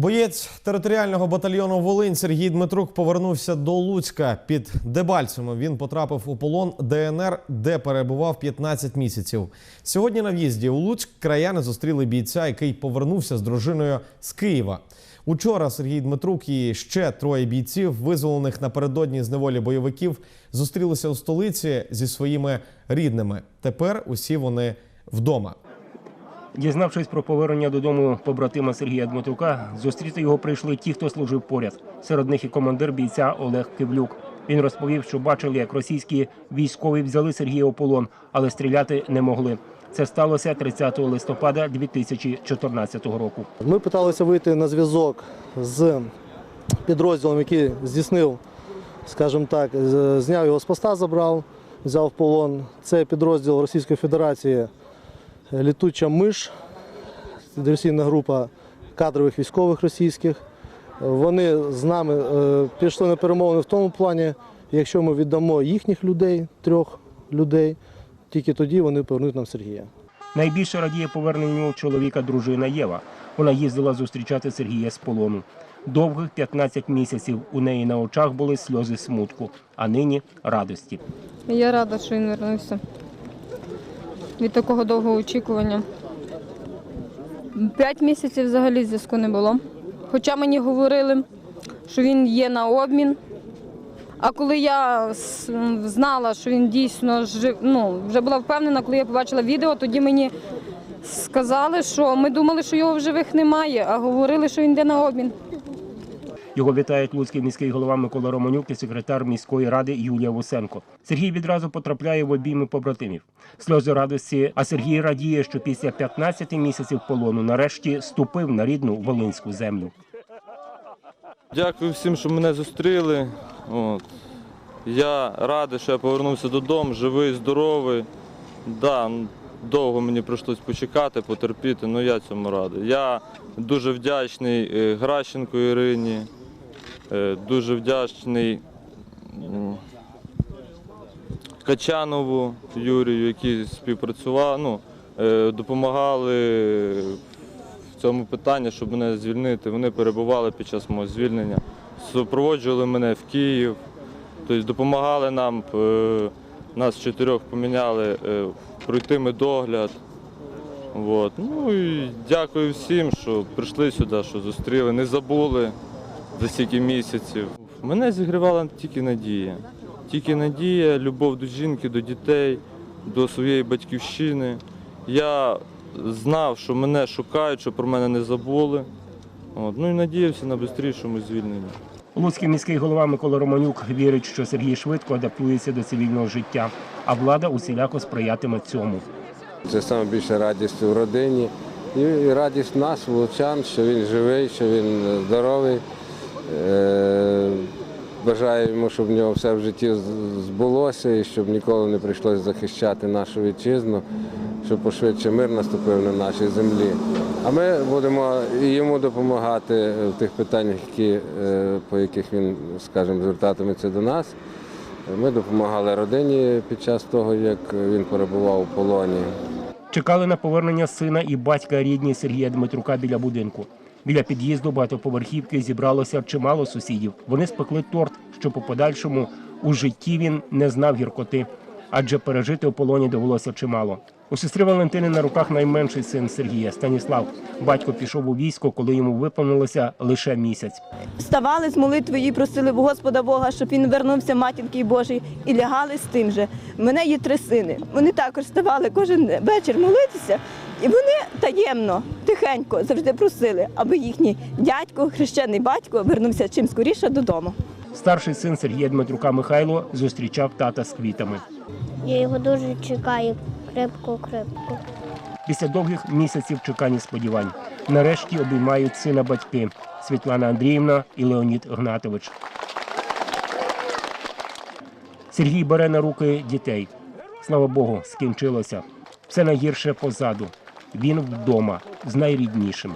Боєць територіального батальйону Волинь Сергій Дмитрук повернувся до Луцька під Дебальцем. Він потрапив у полон ДНР, де перебував 15 місяців. Сьогодні на в'їзді у Луцьк краяни зустріли бійця, який повернувся з дружиною з Києва. Учора Сергій Дмитрук і ще троє бійців, визволених напередодні з неволі бойовиків, зустрілися у столиці зі своїми рідними. Тепер усі вони вдома. Дізнавшись про повернення додому побратима Сергія Дмитрука, зустріти його прийшли ті, хто служив поряд. Серед них і командир бійця Олег Кивлюк. Він розповів, що бачили, як російські військові взяли Сергія у полон, але стріляти не могли. Це сталося 30 листопада 2014 року. Ми питалися вийти на зв'язок з підрозділом, який здійснив, скажімо так, зняв його з поста, забрав, взяв в полон. Це підрозділ Російської Федерації Літуча миш, диверсійна група кадрових військових російських. Вони з нами е, пішли на перемовини в тому плані, якщо ми віддамо їхніх людей, трьох людей, тільки тоді вони повернуть нам Сергія. Найбільше радіє поверненню чоловіка дружина Єва. Вона їздила зустрічати Сергія з полону. Довгих 15 місяців у неї на очах були сльози смутку, а нині радості. Я рада, що він вернувся. Від такого довгого очікування. П'ять місяців взагалі зв'язку не було. Хоча мені говорили, що він є на обмін. А коли я знала, що він дійсно жив, ну, вже була впевнена, коли я побачила відео, тоді мені сказали, що ми думали, що його в живих немає, а говорили, що він йде на обмін. Його вітають луцький міський голова Микола Романюк і секретар міської ради Юлія Вусенко. Сергій відразу потрапляє в обійми побратимів. Сльози радості. А Сергій радіє, що після 15 місяців полону нарешті ступив на рідну волинську землю. Дякую всім, що мене зустріли. От. Я радий, що я повернувся додому, живий, здоровий. Да, довго мені прийшлось почекати, потерпіти, але я цьому радий. Я дуже вдячний е, Гращенко Ірині, дуже вдячний Качанову Юрію, які співпрацювали, ну, е, допомагали в цьому питанні, щоб мене звільнити. Вони перебували під час мого звільнення, супроводжували мене в Київ, тобто допомагали нам, е, нас чотирьох поміняли, е, пройти медогляд. От. Ну і дякую всім, що прийшли сюди, що зустріли, не забули за стільки місяців. Мене зігрівала тільки надія. Тільки надія, любов до жінки, до дітей, до своєї батьківщини. Я знав, що мене шукають, що про мене не забули. От. Ну і надіявся на швидшому звільненні. Луцький міський голова Микола Романюк вірить, що Сергій швидко адаптується до цивільного життя, а влада усіляко сприятиме цьому. Це найбільша радість у родині. І і радість нас, лучан, що він живий, що він здоровий. Е, Бажаю йому, щоб в нього все в житті збулося і щоб ніколи не прийшлося захищати нашу вітчизну, щоб пошвидше мир наступив на нашій землі. А ми будемо йому допомагати в тих питаннях, які, е, по яких він, скажімо, звертатиметься до нас. Ми допомагали родині під час того, як він перебував у полоні. Чекали на повернення сина і батька рідні Сергія Дмитрука біля будинку. Біля під'їзду багатоповерхівки зібралося чимало сусідів. Вони спекли торт, що по подальшому у житті він не знав гіркоти, адже пережити у полоні довелося чимало. У сестри Валентини на руках найменший син Сергія Станіслав. Батько пішов у військо, коли йому виповнилося лише місяць. Вставали з молитвою і просили в Господа Бога, щоб він вернувся матінки Божій, і лягали з тим же. У мене є три сини. Вони також вставали кожен вечір молитися, і вони таємно, тихенько завжди просили, аби їхній дядько, хрещений батько, вернувся чим скоріше додому. Старший син Сергія Дмитрука Михайло зустрічав тата з квітами. Я його дуже чекаю крепко-крепко. Після довгих місяців чекань і сподівань. Нарешті обіймають сина батьки Світлана Андріївна і Леонід Гнатович. Сергій бере на руки дітей. Слава Богу, скінчилося. Все найгірше позаду. Він вдома з найріднішими.